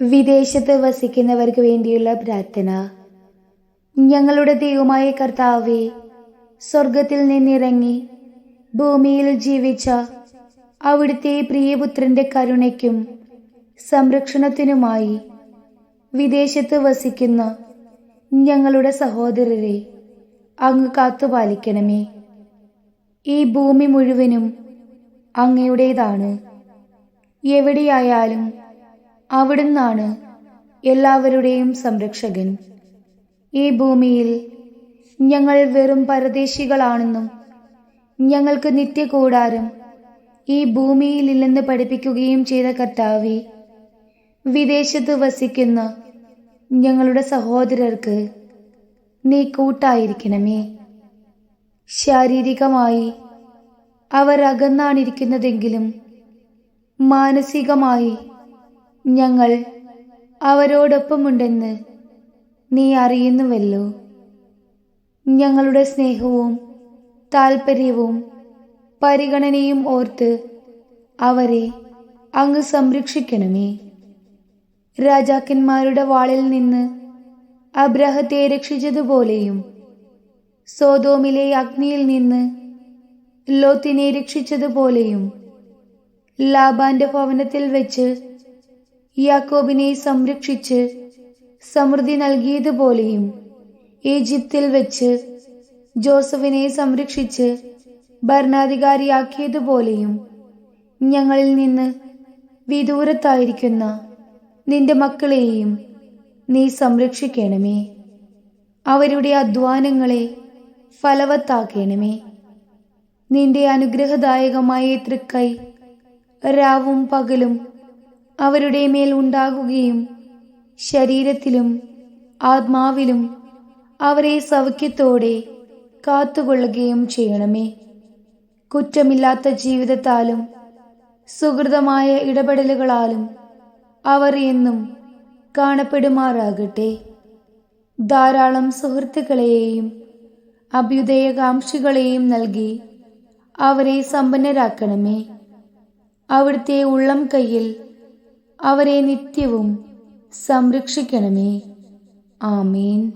വിദേശത്ത് വസിക്കുന്നവർക്ക് വേണ്ടിയുള്ള പ്രാർത്ഥന. ഞങ്ങളുടെ ദൈവമായ കർത്താവെ സ്വർഗത്തിൽ നിന്നിറങ്ങി ഭൂമിയിൽ ജീവിച്ച അവിടുത്തെ പ്രിയപുത്രന്റെ കരുണയ്ക്കും സംരക്ഷണത്തിനുമായി വിദേശത്ത് വസിക്കുന്ന ഞങ്ങളുടെ സഹോദരരെ അങ്ങ് കാത്തുപാലിക്കണമേ ഈ ഭൂമി മുഴുവനും അങ്ങയുടേതാണ്. എവിടെയായാലും അവിടുന്നാണ് എല്ലാവരുടെയും സംരക്ഷകൻ. ഈ ഭൂമിയിൽ ഞങ്ങൾ വെറും പരദേശികളാണെന്നും ഞങ്ങൾക്ക് നിത്യകൂടാരം ഈ ഭൂമിയിലില്ലെന്ന് പഠിപ്പിക്കുകയും ചെയ്ത കർത്താവെ വിദേശത്ത് വസിക്കുന്ന ഞങ്ങളുടെ സഹോദരർക്ക് നീ കൂട്ടായിരിക്കണമേ. ശാരീരികമായി അവർ അകന്നാണിരിക്കുന്നതെങ്കിലും മാനസികമായി ഞങ്ങൾ അവരോടൊപ്പമുണ്ടെന്ന് നീ അറിയുന്നുവല്ലോ. ഞങ്ങളുടെ സ്നേഹവും താൽപ്പര്യവും പരിഗണനയും ഓർത്ത് അവരെ അങ്ങ് സംരക്ഷിക്കണമേ. രാജാക്കന്മാരുടെ വാളിൽ നിന്ന് അബ്രഹത്തെ രക്ഷിച്ചതുപോലെയും സോതോമിലെ അഗ്നിയിൽ നിന്ന് ലോത്തിനെ രക്ഷിച്ചതുപോലെയും ലാബാന്റെ ഭവനത്തിൽ വെച്ച് യാക്കോബിനെ സംരക്ഷിച്ച് സമൃദ്ധി നൽകിയതുപോലെയും ഈജിപ്തിൽ വെച്ച് ജോസഫിനെ സംരക്ഷിച്ച് ഭരണാധികാരിയാക്കിയതുപോലെയും ഞങ്ങളിൽ നിന്ന് വിദൂരത്തായിരിക്കുന്ന നിന്റെ മക്കളെയും നീ സംരക്ഷിക്കണമേ. അവരുടെ അധ്വാനങ്ങളെ ഫലവത്താക്കണമേ. നിന്റെ അനുഗ്രഹദായകമായ തൃക്കൈ രാവും പകലും അവരുടെ മേൽ ഉണ്ടാകുകയും ശരീരത്തിലും ആത്മാവിലും അവരെ സൗഖ്യത്തോടെ കാത്തുകൊള്ളുകയും ചെയ്യണമേ. കുറ്റമില്ലാത്ത ജീവിതത്താലും സുഹൃതമായ ഇടപെടലുകളാലും അവർ എന്നും കാണപ്പെടുമാറാകട്ടെ. ധാരാളം സുഹൃത്തുക്കളെയും അഭ്യുദയകാംക്ഷികളെയും നൽകി അവരെ സമ്പന്നരാക്കണമേ. അവിടുത്തെ ഉള്ളം കയ്യിൽ അവരെ നിത്യവും സംരക്ഷിക്കണമേ. ആമീൻ.